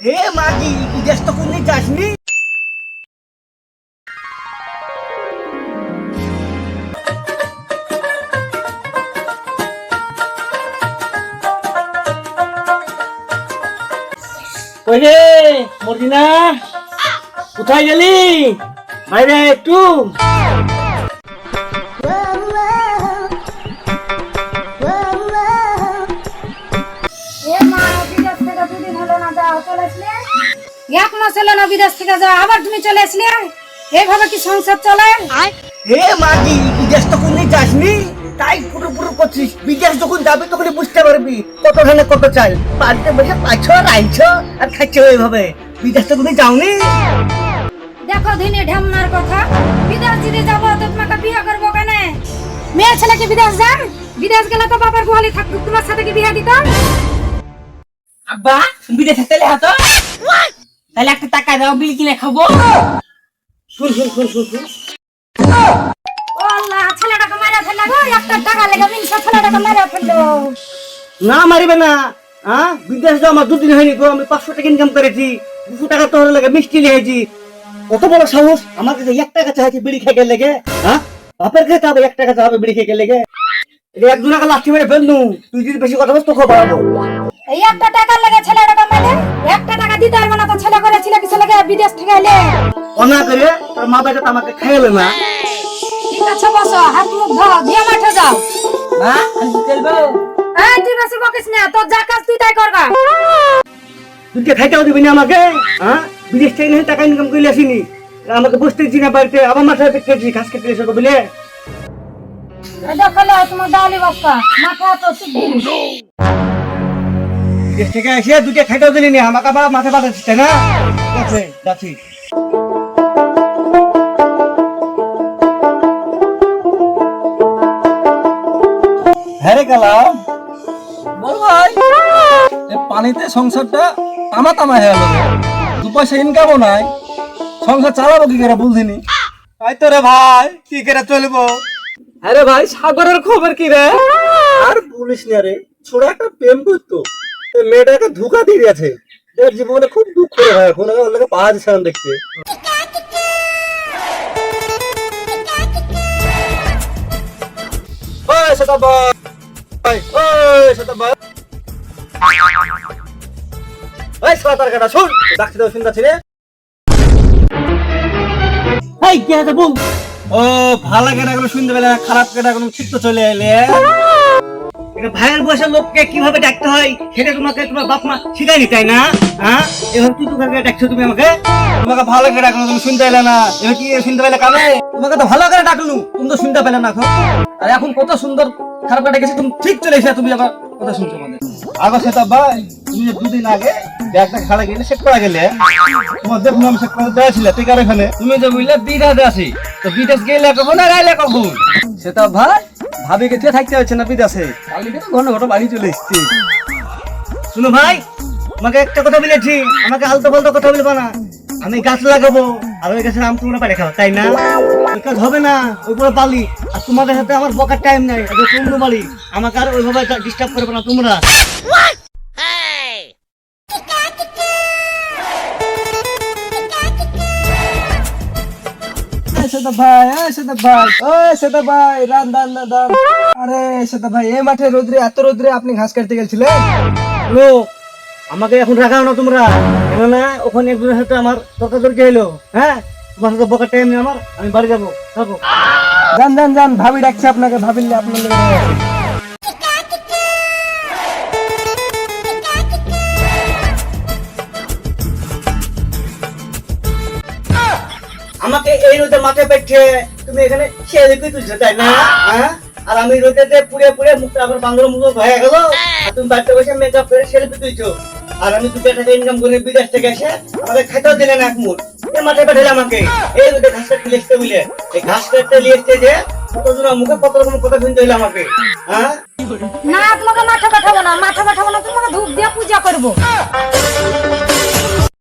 এ মাগি বিদেশ তো কোনদিন যাসনি? রে মর্জিনা কোথায় গেলি? বাইরে একটু। এক মাস হলো না বিদেশ থেকে যাও আবার তুমি চলে আসলে? এইভাবে কি সংসার চলে? এ মাগি বিদেশ তো কোনদিন যাসনি? তাই পুরো পুরো করছিস। বিদেশ যখন যাবি তখন বুঝতে পারবি কত ধানে কত চাই বাড়িতে বসে পাইছ আর আইছ আর খাচ্ছ এইভাবে। বিদেশ তো কোনদিন যাওনি? দেখো দিনে ঢেমনার কথা। বিদেশ যদি যাব তো তোমাকে বিয়ে করব কেন? মেয়ে ছেলেকে বিদেশ যান বিদেশ গেলে তো বাবার গোহালি থাকতো তোমার সাথে কি বিয়ে দিতাম? আব্বা বিদেশে চলে হাতো তাহলে একটা টাকা দাও বিল কিনে খাব। শুন শুন শুন শুন শুন। ও ছেলেটাকে মেরে ফেলল গো একটা টাকা লেগে মিনসা ছেলেটাকে মেরে ফেলল। না মারিবে না হ্যাঁ বিদেশ যাও আমার দুদিন হয়নি গো আমি পাঁচশো টাকা ইনকাম করেছি দুশো টাকা তোর লাগে মিষ্টি লিখেছি কত বড় সাহস আমার কাছে এক টাকা চাইছি বিড়ি খেয়ে লেগে হ্যাঁ বাপের খেতে হবে এক টাকা চাবে বিড়ি খেয়ে লেগে। এক দু টাকা লাঠি মেরে ফেলনু তুই যদি বেশি কথা বলছ তোকে বাড়াবো এই একটা টাকা লেগে ছেলেটাকে মেরে বিদেশ থেকে এলে? অনা করে তোর মা বেটা তো আমাকে খাইলে না। ঠিক আছে বসো হাত মুখ ধো দিয়ে মাঠে যাও। মা আমি চলবো এই তুই বেশি বকিস না তোর যা কাজ তুই তাই করবা তুই কে খাইতেও দিবি না আমাকে হ্যাঁ? বিদেশ থেকে নিয়ে টাকা ইনকাম করে আসিনি। আমাকে বসতে দিচ্ছি না বাড়িতে আবার মাথায় পেটেছি ঘাস কেটে এসে বলে এটা খেলে তোমার ডালি বস্তা। মাথা তো সিদ্ধি বিদেশ থেকে এসে দুটো দিলি না আমাকে আবার মাথা পাঠাচ্ছিস তাই না? আছে যাচ্ছি। হ্যাঁ রে বল ভাই। পানিতে সংসারটা তামা তামা হয়ে গেল দু পয়সা ইনকামও নাই। সংসার চালাবো কি করে বুঝিনি? তাই তো রে ভাই কি করে চলবো? আরে ভাই সাগরের খবর কি রে? আর বলিস না রে ছোড়া একটা প্রেম করতো। মেয়েটাকে ধোকা দিয়ে গেছে। এর জীবনে খুব দুঃখ ভাই এখন লাগে পাওয়া যাচ্ছে না দেখতে। ওই সেটা ওই সেটা ওই সালা কাটা শুন। ডাকতে দাও শুনতে এই কি ও ভালো কেটা গুলো শুনতে পেলে খারাপ কেটা গুলো ঠিক তো চলে এলে। এটা ভাইয়ের বয়সের লোককে কীভাবে ডাকতে হয়, সেটা তোমাকে তোমার বাপ মা শিখায়নি, তাই না? হ্যাঁ? তুই তোকে ডাকছো তুমি আমাকে? তোমাকে ভালো করে ডাকলো তুমি শুনতে পেলে না। এবার কি শুনতে পেলে তোমাকে তো ভালো করে ডাকলু তুমি তো শুনতে পেলে না আর এখন কত সুন্দর খারাপ তুমি ঠিক চলে এসে তুমি আবার কথা শুনছো আমাদের আবার সেটা ভাই, তুমি দুদিন আগে ব্যাগটা খাড়া গেলে সেট করা গেলে, তোমার দেখুন আমি সেট দেওয়া ছিল আর এখানে। তুমি যে বুঝলে বিদেশে আছি তো বিদেশ গেলে কখন না গেলে কখন? সেটা ভাই ভাবি তুই থাকতে হচ্ছে না বিদেশে কালকে তো ঘন ঘন বাড়ি চলে এসছি। শুনো ভাই আমাকে একটা কথা বলেছি, আমাকে আলতো ফালতো কথা বলব না। আমি গাছ লাগাবো, আর ওই গাছের আম পারে খাও তাই না? ওই কাজ হবে না, ওই বালি। আর তোমাদের সাথে আমার বকার টাইম নাই তুমি বালি। আমাকে আর ওইভাবে ডিস্টার্ব করবে না তোমরা। সেটা ভাই ভাই ওই ভাই, রান দান না দান। আরে ভাই, এই মাঠে রোদ্রে, এত রোদ্রে আপনি ঘাস কাটতে গেছিলেন হ্যালো? আমাকে এখন রাখাও না তোমরা। কেননা ওখানে একজনের সাথে আমার তর্কাতর্কি হলো হ্যাঁ? তোমার সাথে বকার টাইম নেই আমার, আমি বাড়ি যাব থাকো যান যান যান ভাবি ডাকছে আপনাকে ভাবিলে আপনার আমাকে এই রোদে মাথায় পেটছে তুমি এখানে সে দেখে তুলছো, তাই না? হ্যাঁ? আর আমি রোদেতে পুড়ে পুড়ে আমার মুখ হয়ে গেল। আর তুমি বসে মেকআপ করে সেলফি তুলছো। আর আমি দু টাকা ইনকাম করে বিদেশ থেকে এসে আমাকে খেতেও দিলে না এক মুঠ। এ মাথায় পাঠালে আমাকে। এই রোদে ঘাস কাটতে লিখতে বুঝলে এই ঘাস কাটতে লিখতে যে কতজন মুখে কত রকম কথা শুনতে আমাকে। হ্যাঁ? না, তোমাকে মাথা পাঠাবো না মাথা পাঠাবো না, তোমাকে ধূপ দিয়ে পূজা করব।